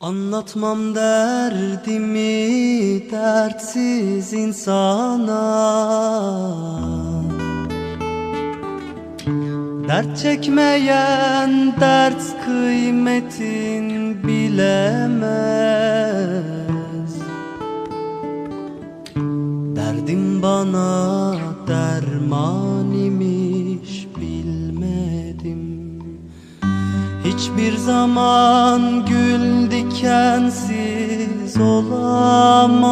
Anlatmam derdimi dertsiz insana. Dert çekmeyen dert kıymetin bilemez. Derdim bana derman Hiçbir zaman gül dikensiz olamaz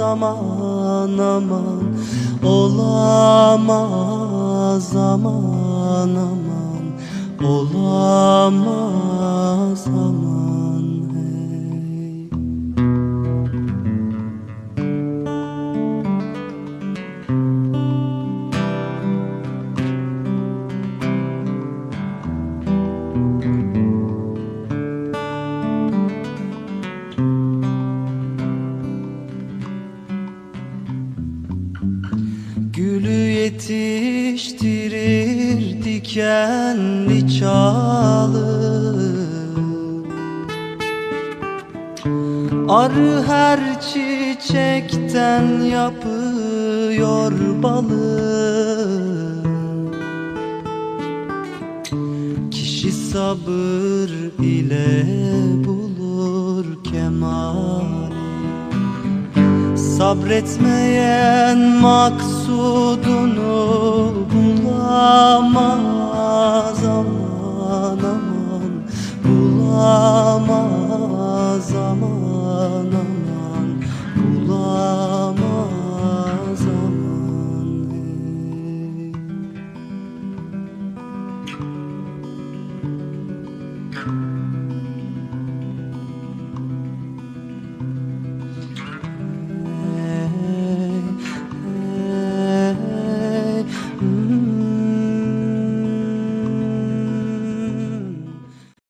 aman aman. Olamaz aman aman. Olamaz aman Gülü yetiştirir dikenli çalı. Arı her çiçekten yapıyor balı. Kişi sabır ile bulur kemali Sabretmeyen maksudunu bulamaz